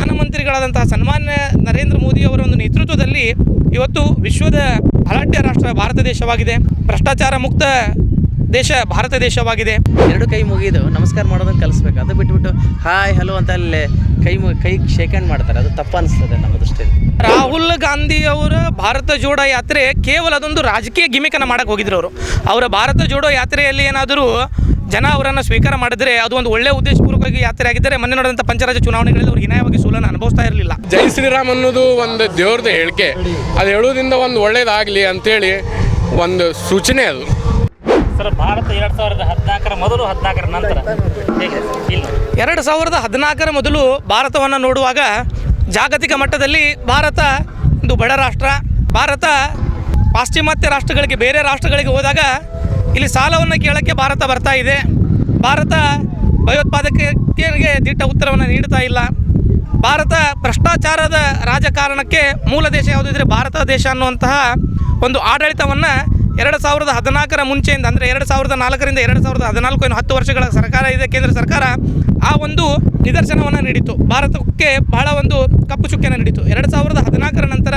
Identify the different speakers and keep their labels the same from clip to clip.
Speaker 1: ಪ್ರಧಾನಮಂತ್ರಿಗಳಾದಂತಹ ಸನ್ಮಾನ್ಯ ನರೇಂದ್ರ ಮೋದಿ ಅವರ ಒಂದು ನೇತೃತ್ವದಲ್ಲಿ ಇವತ್ತು ವಿಶ್ವದ ಅಲಾಟ್ಯ ರಾಷ್ಟ್ರ ಭಾರತ ದೇಶವಾಗಿದೆ. ಭ್ರಷ್ಟಾಚಾರ ಮುಕ್ತ ದೇಶ ಭಾರತ ದೇಶವಾಗಿದೆ.
Speaker 2: ಎರಡು ಕೈ ಮುಗಿದು ನಮಸ್ಕಾರ ಮಾಡೋದನ್ನ ಕಲಿಸ್ಬೇಕು. ಅದು ಬಿಟ್ಬಿಟ್ಟು ಹಾಯ್ ಹಲೋ ಅಂತ ಅಲ್ಲಿ ಕೈ ಕೈ ಶೇಕ್ ಹ್ಯಾಂಡ್ ಮಾಡ್ತಾರೆ. ಅದು ತಪ್ಪು ಅನಿಸ್ತದೆ ನಮ್ಮ ದೃಷ್ಟಿಯಲ್ಲಿ
Speaker 1: ರಾಹುಲ್ ಗಾಂಧಿ ಅವರ ಭಾರತ ಜೋಡೋ ಯಾತ್ರೆ ಕೇವಲ ಅದೊಂದು ರಾಜಕೀಯ ಗಿಮಿಕನ ಮಾಡಕ್ಕೆ ಹೋಗಿದ್ರು ಅವರು. ಅವರ ಭಾರತ ಜೋಡೋ ಯಾತ್ರೆಯಲ್ಲಿ ಏನಾದರೂ ಜನ ಅವರನ್ನು ಸ್ವೀಕಾರ ಮಾಡಿದ್ರೆ ಅದು ಒಂದು ಒಳ್ಳೆ ಉದ್ದೇಶಪೂರ್ವಕವಾಗಿ ಯಾತ್ರೆ ಆಗಿದ್ದರೆ ಮೊನ್ನೆ ನಡೆದಂಥ ಪಂಚರಾಜ್ಯ ಚುನಾವಣೆಗಳಲ್ಲಿ ಅವರು ಹೀನಾಯವಾಗಿ ಸೋಲನ್ನು ಅನುಭವಿಸ್ತಾ ಇರಲಿಲ್ಲ.
Speaker 3: ಜೈ ಶ್ರೀರಾಮ್ ಅನ್ನೋದು ಒಂದು ದೇವ್ರದ ಹೇಳಿಕೆ. ಅದು ಹೇಳೋದ್ರಿಂದ ಒಂದು ಒಳ್ಳೇದಾಗಲಿ ಅಂತೇಳಿ ಒಂದು ಸೂಚನೆ ಅದು.
Speaker 4: ಸರ್ ಭಾರತ ಎರಡು ಸಾವಿರದ ಹದಿನಾಲ್ಕರ ಮೊದಲು ಹದಿನಾಲ್ಕರ ನಂತರ
Speaker 1: ಎರಡು ಸಾವಿರದ ಹದಿನಾಲ್ಕರ ಮೊದಲು ಭಾರತವನ್ನು ನೋಡುವಾಗ ಜಾಗತಿಕ ಮಟ್ಟದಲ್ಲಿ ಭಾರತ ಒಂದು ಬಡ ರಾಷ್ಟ್ರ ಭಾರತ ಪಾಶ್ಚಿಮಾತ್ಯ ರಾಷ್ಟ್ರಗಳಿಗೆ ಬೇರೆ ರಾಷ್ಟ್ರಗಳಿಗೆ ಹೋದಾಗ ಇಲ್ಲಿ ಸಾಲವನ್ನು ಕೇಳೋಕ್ಕೆ ಭಾರತ ಬರ್ತಾ ಇದೆ. ಭಾರತ ಭಯೋತ್ಪಾದಕರಿಗೆ ದಿಟ್ಟ ಉತ್ತರವನ್ನು ನೀಡ್ತಾ ಇಲ್ಲ. ಭಾರತ ಭ್ರಷ್ಟಾಚಾರದ ರಾಜಕಾರಣಕ್ಕೆ ಮೂಲ ದೇಶ ಯಾವುದಿದ್ರೆ ಭಾರತ ದೇಶ ಅನ್ನುವಂತಹ ಒಂದು ಆಡಳಿತವನ್ನು ಎರಡು ಸಾವಿರದ ಹದಿನಾಲ್ಕರ ಮುಂಚೆಯಿಂದ ಅಂದರೆ ಎರಡು ಸಾವಿರದ ನಾಲ್ಕರಿಂದ ಎರಡು ಸಾವಿರದ ಹದಿನಾಲ್ಕು ಏನು ಹತ್ತು ವರ್ಷಗಳ ಸರ್ಕಾರ ಇದೆ ಕೇಂದ್ರ ಸರ್ಕಾರ, ಆ ಒಂದು ನಿದರ್ಶನವನ್ನು ನೀಡಿತು ಭಾರತಕ್ಕೆ ಬಹಳ ಒಂದು ಕಪ್ಪು ಚುಕ್ಕೆಯನ್ನು ನೀಡಿತು ಎರಡು ಸಾವಿರದ ಹದಿನಾಲ್ಕರ ನಂತರ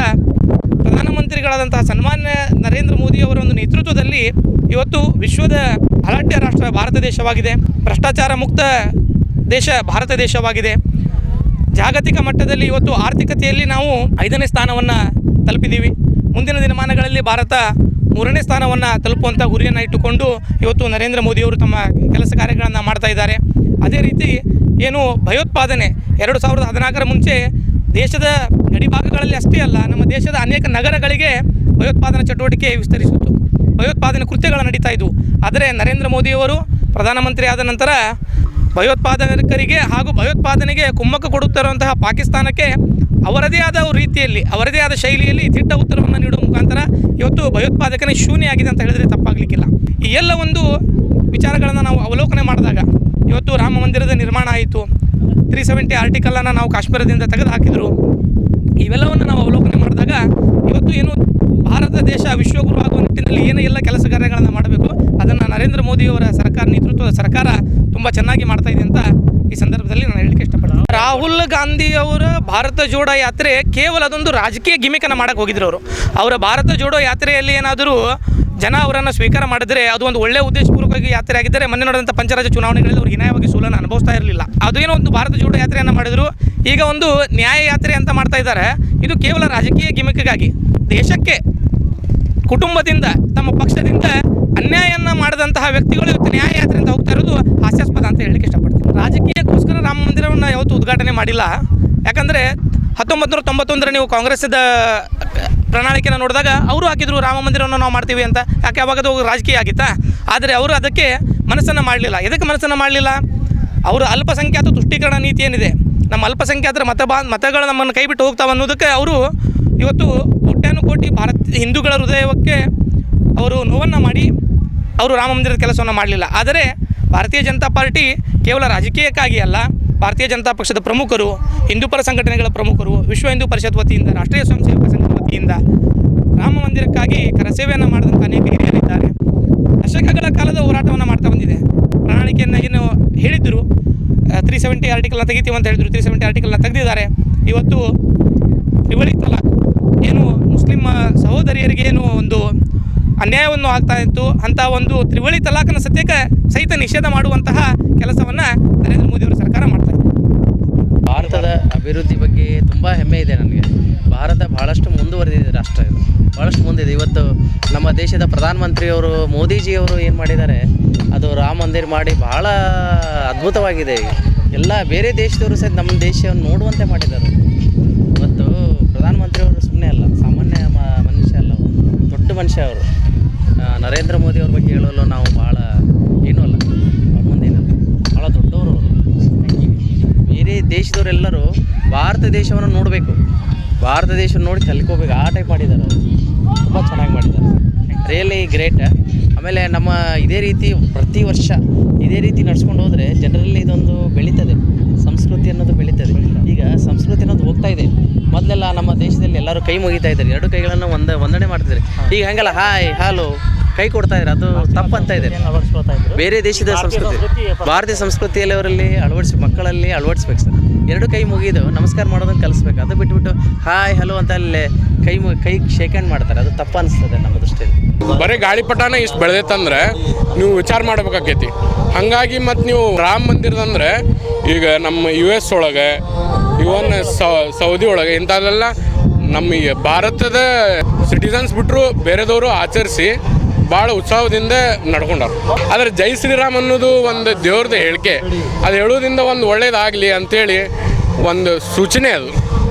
Speaker 1: ಪ್ರಧಾನಮಂತ್ರಿಗಳಾದಂತಹ ಸನ್ಮಾನ್ಯ ನರೇಂದ್ರ ಮೋದಿ ಅವರ ಒಂದು ನೇತೃತ್ವದಲ್ಲಿ ಇವತ್ತು ವಿಶ್ವದ ಅಲಾಟ್ಯ ರಾಷ್ಟ್ರ ಭಾರತ ದೇಶವಾಗಿದೆ. ಭ್ರಷ್ಟಾಚಾರ ಮುಕ್ತ ದೇಶ ಭಾರತ ದೇಶವಾಗಿದೆ. ಜಾಗತಿಕ ಮಟ್ಟದಲ್ಲಿ ಇವತ್ತು ಆರ್ಥಿಕತೆಯಲ್ಲಿ ನಾವು ಐದನೇ ಸ್ಥಾನವನ್ನು ತಲುಪಿದ್ದೀವಿ. ಮುಂದಿನ ದಿನಮಾನಗಳಲ್ಲಿ ಭಾರತ ಮೂರನೇ ಸ್ಥಾನವನ್ನು ತಲುಪುವಂಥ ಗುರಿಯನ್ನು ಇಟ್ಟುಕೊಂಡು ಇವತ್ತು ನರೇಂದ್ರ ಮೋದಿಯವರು ತಮ್ಮ ಕೆಲಸ ಕಾರ್ಯಗಳನ್ನು ಮಾಡ್ತಾ ಇದ್ದಾರೆ. ಅದೇ ರೀತಿ ಏನು ಭಯೋತ್ಪಾದನೆ ಎರಡು ಸಾವಿರದ ಹದಿನಾಲ್ಕರ ಮುಂಚೆ ದೇಶದ ಗಡಿ ಭಾಗಗಳಲ್ಲಿ ಅಷ್ಟೇ ಅಲ್ಲ, ನಮ್ಮ ದೇಶದ ಅನೇಕ ನಗರಗಳಿಗೆ ಭಯೋತ್ಪಾದನಾ ಚಟುವಟಿಕೆ ವಿಸ್ತರಿಸಿತ್ತು. ಭಯೋತ್ಪಾದನೆ ಕೃತ್ಯಗಳು ನಡೀತಾ ಇದ್ವು. ಆದರೆ ನರೇಂದ್ರ ಮೋದಿಯವರು ಪ್ರಧಾನಮಂತ್ರಿ ಆದ ನಂತರ ಭಯೋತ್ಪಾದಕರಿಗೆ ಹಾಗೂ ಭಯೋತ್ಪಾದನೆಗೆ ಕುಮ್ಮಕ್ಕು ಕೊಡುತ್ತಿರುವಂತಹ ಪಾಕಿಸ್ತಾನಕ್ಕೆ ಅವರದೇ ಆದ ರೀತಿಯಲ್ಲಿ, ಅವರದೇ ಆದ ಶೈಲಿಯಲ್ಲಿ ದಿಟ್ಟ ಉತ್ತರವನ್ನು ನೀಡುವ ಮುಖಾಂತರ ಇವತ್ತು ಭಯೋತ್ಪಾದಕನೇ ಶೂನ್ಯ ಆಗಿದೆ ಅಂತ ಹೇಳಿದರೆ ತಪ್ಪಾಗಲಿಕ್ಕಿಲ್ಲ. ಈ ಎಲ್ಲ ಒಂದು ವಿಚಾರಗಳನ್ನು ನಾವು ಅವಲೋಕನೆ ಮಾಡಿದಾಗ ಇವತ್ತು ರಾಮ ಮಂದಿರದ ನಿರ್ಮಾಣ ಆಯಿತು. ತ್ರೀ ಸೆವೆಂಟಿ ಆರ್ಟಿಕಲನ್ನು ನಾವು ಕಾಶ್ಮೀರದಿಂದ ತೆಗೆದು ಹಾಕಿದ್ರು ಇವೆಲ್ಲವನ್ನು ನಾವು ಅವಲೋಕನೆ ಮಾಡಿದಾಗ ಇವತ್ತು ಏನು ಭಾರತ ದೇಶ ವಿಶ್ವಗುರು ಆಗುವ ನಿಟ್ಟಿನಲ್ಲಿ ಏನು ಎಲ್ಲ ಕೆಲಸ ಕಾರ್ಯಗಳನ್ನು ಮಾಡಬೇಕು, ಅದನ್ನು ನರೇಂದ್ರ ಮೋದಿಯವರ ಸರ್ಕಾರ ನೇತೃತ್ವದ ಸರ್ಕಾರ ತುಂಬ ಚೆನ್ನಾಗಿ ಮಾಡ್ತಾ ಇದೆ ಅಂತ ಈ ಸಂದರ್ಭದಲ್ಲಿ ನಾನು ಹೇಳಲಿಕ್ಕೆ ಇಷ್ಟಪಡ್ತೀನಿ. ರಾಹುಲ್ ಗಾಂಧಿ ಅವರ ಭಾರತ ಜೋಡೋ ಯಾತ್ರೆ ಕೇವಲ ಅದೊಂದು ರಾಜಕೀಯ ಗಿಮಿಕನ ಮಾಡಕ್ಕೆ ಹೋಗಿದ್ರು ಅವರು. ಅವರ ಭಾರತ ಜೋಡೋ ಯಾತ್ರೆಯಲ್ಲಿ ಏನಾದರೂ ಜನ ಅವರನ್ನು ಸ್ವೀಕಾರ ಮಾಡಿದರೆ ಅದು ಒಂದು ಒಳ್ಳೆಯ ಉದ್ದೇಶಪೂರ್ವಕವಾಗಿ ಯಾತ್ರೆ ಆಗಿದ್ದರೆ ಮೊನ್ನೆ ನಡೆದಂಥ ಪಂಚರಾಜ್ಯ ಚುನಾವಣೆಗಳಲ್ಲಿ ಅವರು ಹೀನಾಯವಾಗಿ ಸೋಲನ್ನು ಅನುಭವಿಸ್ತಾ ಇರಲಿಲ್ಲ. ಅದೇನೋ ಒಂದು ಭಾರತ ಜೋಡೋ ಯಾತ್ರೆಯನ್ನು ಮಾಡಿದ್ರು. ಈಗ ಒಂದು ನ್ಯಾಯ ಯಾತ್ರೆ ಅಂತ ಮಾಡ್ತಾ ಇದ್ದಾರೆ. ಇದು ಕೇವಲ ರಾಜಕೀಯ ಗಿಮಿಕ್ಗಾಗಿ. ದೇಶಕ್ಕೆ ಕುಟುಂಬದಿಂದ, ತಮ್ಮ ಪಕ್ಷದಿಂದ ಅನ್ಯಾಯನ್ನ ಮಾಡಿದಂತಹ ವ್ಯಕ್ತಿಗಳು ಇವತ್ತು ನ್ಯಾಯ ಯಾತ್ರೆಯಿಂದ ಹೋಗ್ತಾ ಇರೋದು ಹಾಸ್ಯಾಸ್ಪದ ಅಂತ ಹೇಳಲಿಕ್ಕೆ ಇಷ್ಟಪಡ್ತೀನಿ. ರಾಜಕೀಯಕ್ಕೋಸ್ಕರ ರಾಮ ಮಂದಿರವನ್ನು ಯಾವತ್ತು ಉದ್ಘಾಟನೆ ಮಾಡಿಲ್ಲ. ಯಾಕಂದರೆ ಹತ್ತೊಂಬತ್ತು ನೂರ ತೊಂಬತ್ತೊಂದರ ನೀವು ಕಾಂಗ್ರೆಸ್ದ ಪ್ರಣಾಳಿಕೆನ ನೋಡಿದಾಗ ಅವರು ಹಾಕಿದ್ರು ರಾಮ ಮಂದಿರವನ್ನು ನಾವು ಮಾಡ್ತೀವಿ ಅಂತ. ಯಾಕೆ ಅವಾಗ ಅದು ರಾಜಕೀಯ ಆಗಿತ್ತಾ? ಆದರೆ ಅವರು ಅದಕ್ಕೆ ಮನಸ್ಸನ್ನು ಮಾಡಲಿಲ್ಲ. ಎದಕ್ಕೆ ಮನಸ್ಸನ್ನು ಮಾಡಲಿಲ್ಲ? ಅವರು ಅಲ್ಪಸಂಖ್ಯಾತ ತುಷ್ಟೀಕರಣ ನೀತಿ ಏನಿದೆ? ನಮ್ಮ ಅಲ್ಪಸಂಖ್ಯಾತರ ಮತ ಬಾ, ಮತಗಳು ನಮ್ಮನ್ನು ಕೈಬಿಟ್ಟು ಹೋಗ್ತಾವೆ ಅನ್ನೋದಕ್ಕೆ ಅವರು ಇವತ್ತು ಕೋಟ್ಯಾನುಕೋಟಿ ಭಾರತ, ಹಿಂದೂಗಳ ಹೃದಯಕ್ಕೆ ಅವರು ನೋವನ್ನು ಮಾಡಿ ಅವರು ರಾಮ ಮಂದಿರದ ಕೆಲಸವನ್ನು ಮಾಡಲಿಲ್ಲ. ಆದರೆ ಭಾರತೀಯ ಜನತಾ ಪಾರ್ಟಿ ಕೇವಲ ರಾಜಕೀಯಕ್ಕಾಗಿ ಅಲ್ಲ, ಭಾರತೀಯ ಜನತಾ ಪಕ್ಷದ ಪ್ರಮುಖರು, ಹಿಂದೂ ಪರ ಸಂಘಟನೆಗಳ ಪ್ರಮುಖರು, ವಿಶ್ವ ಹಿಂದೂ ಪರಿಷತ್ ವತಿಯಿಂದ ರಾಷ್ಟ್ರೀಯ ಸ್ವಯಂ ಸೇವಕ ವತಿಯಿಂದ ರಾಮ ಮಂದಿರಕ್ಕಾಗಿ ಕರಸೇವೆಯನ್ನು ಮಾಡಿದಂಥ ಅನೇಕ ಹಿರಿಯರಿದ್ದಾರೆ. ದಶಕಗಳ ಕಾಲದ ಹೋರಾಟವನ್ನು ಮಾಡ್ತಾ ಬಂದಿದೆ. ಪ್ರಣಾಳಿಕೆಯನ್ನು ಏನು ಹೇಳಿದ್ದರು ತ್ರೀ ಸೆವೆಂಟಿ ಆರ್ಟಿಕಲ್ನ ತೆಗಿತೀವಿ ಅಂತ ಹೇಳಿದ್ರು ತ್ರೀ ಸೆವೆಂಟಿ ಆರ್ಟಿಕಲ್ನ ತೆಗೆದಿದ್ದಾರೆ. ಇವತ್ತು ತ್ರಿವಳಿ ತಲಾಖ್ ಏನು ಮುಸ್ಲಿಂ ಸಹೋದರಿಯರಿಗೆ ಏನು ಒಂದು ಅನ್ಯಾಯವನ್ನು ಆಗ್ತಾ ಇತ್ತು, ಅಂತ ಒಂದು ತ್ರಿವಳಿ ತಲಾಖನ ಸದ್ಯಕ್ಕೆ ಸಹಿತ ನಿಷೇಧ ಮಾಡುವಂತಹ ಕೆಲಸವನ್ನು ನರೇಂದ್ರ ಮೋದಿಯವರ ಸರ್ಕಾರ ಮಾಡ್ತಾ ಇದೆ
Speaker 2: ಭಾರತದ ಅಭಿವೃದ್ಧಿ ಬಗ್ಗೆ ತುಂಬ ಹೆಮ್ಮೆ ಇದೆ ನನಗೆ. ಭಾರತ ಬಹಳಷ್ಟು ಮುಂದುವರೆದಿದೆ ರಾಷ್ಟ್ರ ಇದು. ಭಾಳಷ್ಟು ಮುಂದಿದೆ. ಇವತ್ತು ನಮ್ಮ ದೇಶದ ಪ್ರಧಾನಮಂತ್ರಿಯವರು, ಮೋದಿಜಿಯವರು ಏನು ಮಾಡಿದ್ದಾರೆ, ಅದು ರಾಮ ಮಂದಿರ ಮಾಡಿ ಬಹಳ ಅದ್ಭುತವಾಗಿದೆ ಎಲ್ಲ ಬೇರೆ ದೇಶದವರು ಸಹಿತ ನಮ್ಮ ದೇಶವನ್ನು ನೋಡುವಂತೆ ಮಾಡಿದ್ದಾರೆ. ಇವತ್ತು ಪ್ರಧಾನಮಂತ್ರಿಯವರು ಸುಮ್ಮನೆ ಅಲ್ಲ, ಸಾಮಾನ್ಯ ಮನುಷ್ಯ ಅಲ್ಲ ದೊಡ್ಡ ಮನುಷ್ಯ ಅವರು. ನರೇಂದ್ರ ಮೋದಿ ಅವ್ರ ಬಗ್ಗೆ ಹೇಳಲು ನಾವು ಭಾಳ ಏನೂ ಅಲ್ಲ. ಅವ್ರ ಮುಂದೆ ಏನಲ್ಲ ಭಾಳ ದೊಡ್ಡವರು ಅವರು. ಬೇರೆ ದೇಶದವರೆಲ್ಲರೂ ಭಾರತ ದೇಶವನ್ನು ನೋಡಬೇಕು. ಭಾರತ ದೇಶ ನೋಡಿ ಕಲ್ಕೋಬೇಕು ಆ ಟೈಪ್ ಮಾಡಿದ್ದಾರೆ ತುಂಬಾ ತುಂಬ ಚೆನ್ನಾಗಿ ಮಾಡಿದ್ದಾರೆ. ರಿಯಲಿ ಗ್ರೇಟ್ ಆಮೇಲೆ ನಮ್ಮ ಇದೇ ರೀತಿ ಪ್ರತಿ ವರ್ಷ ಇದೇ ರೀತಿ ನಡ್ಸ್ಕೊಂಡು ಹೋದರೆ ಜನರಲ್ಲಿ ಇದೊಂದು ಬೆಳೀತದೆ. ಸಂಸ್ಕೃತಿ ಅನ್ನೋದು ಬೆಳೀತದೆ. ಈಗ ಸಂಸ್ಕೃತಿ ಅನ್ನೋದು ಹೋಗ್ತಾ ಇದೆ. ಮೊದಲೆಲ್ಲ ನಮ್ಮ ದೇಶದಲ್ಲಿ ಎಲ್ಲರೂ ಕೈ ಮುಗಿತಾ ಇದ್ದಾರೆ. ಎರಡು ಕೈಗಳನ್ನು ಒಂದ ಒಂದಣೆ ಮಾಡ್ತಿದ್ದಾರೆ. ಈಗ ಹಂಗಲ್ಲ ಹಾಯ್ ಹಾಲು ಕೈ ಕೊಡ್ತಾ ಇದ್ರೆ ಅದು ತಪ್ಪಂತ ಇದೆ. ಬೇರೆ ದೇಶದ ಸಂಸ್ಕೃತಿ
Speaker 4: ಸಂಸ್ಕೃತಿ
Speaker 2: ಭಾರತೀಯ ಸಂಸ್ಕೃತಿಯಲ್ಲಿ ಅವರಲ್ಲಿ ಅಳವಡಿಸಿ ಮಕ್ಕಳಲ್ಲಿ ಅಳವಡಿಸ್ಬೇಕು ಸರ್. ಎರಡು ಕೈ ಮುಗಿದು ನಮಸ್ಕಾರ ಮಾಡೋದನ್ನು ಕಲಿಸ್ಬೇಕು. ಅದು ಬಿಟ್ಬಿಟ್ಟು, ಹಾಯ್ ಹಲೋ ಅಂತ ಅಲ್ಲಿ ಕೈ ಕೈ ಶೇಕ್ ಹ್ಯಾಂಡ್ ಮಾಡ್ತಾರೆ. ಅದು ತಪ್ಪು ಅನಿಸ್ತದೆ ನಮ್ಮ ದೃಷ್ಟಿಯಲ್ಲಿ
Speaker 3: ಬರೀ ಗಾಳಿಪಟನ ಇಷ್ಟು ಬೆಳೆದೈತಂದ್ರೆ ನೀವು ವಿಚಾರ ಮಾಡ್ಬೇಕಾಕೈತಿ. ಹಾಗಾಗಿ ಮತ್ತು ನೀವು ರಾಮ ಮಂದಿರದಂದ್ರೆ ಈಗ ನಮ್ಮ ಯು ಎಸ್ ಒಳಗೆ, ಇವನ್ ಸೌದಿ ಒಳಗೆ ಇಂಥದ್ದೆಲ್ಲ ನಮ್ಮ ಭಾರತದ ಸಿಟಿಸನ್ಸ್ ಬಿಟ್ಟರು ಬೇರೆದವರು ಆಚರಿಸಿ ಭಾಳ ಉತ್ಸಾಹದಿಂದ ನಡ್ಕೊಂಡಾರ ಆದರೆ ಜೈ ಶ್ರೀರಾಮ್ ಅನ್ನೋದು ಒಂದು ದೇವ್ರದ್ದು ಹೇಳಿಕೆ. ಅದು ಹೇಳೋದ್ರಿಂದ ಒಂದು ಒಳ್ಳೇದಾಗಲಿ ಅಂತೇಳಿ ಒಂದು ಸೂಚನೆ ಅದು.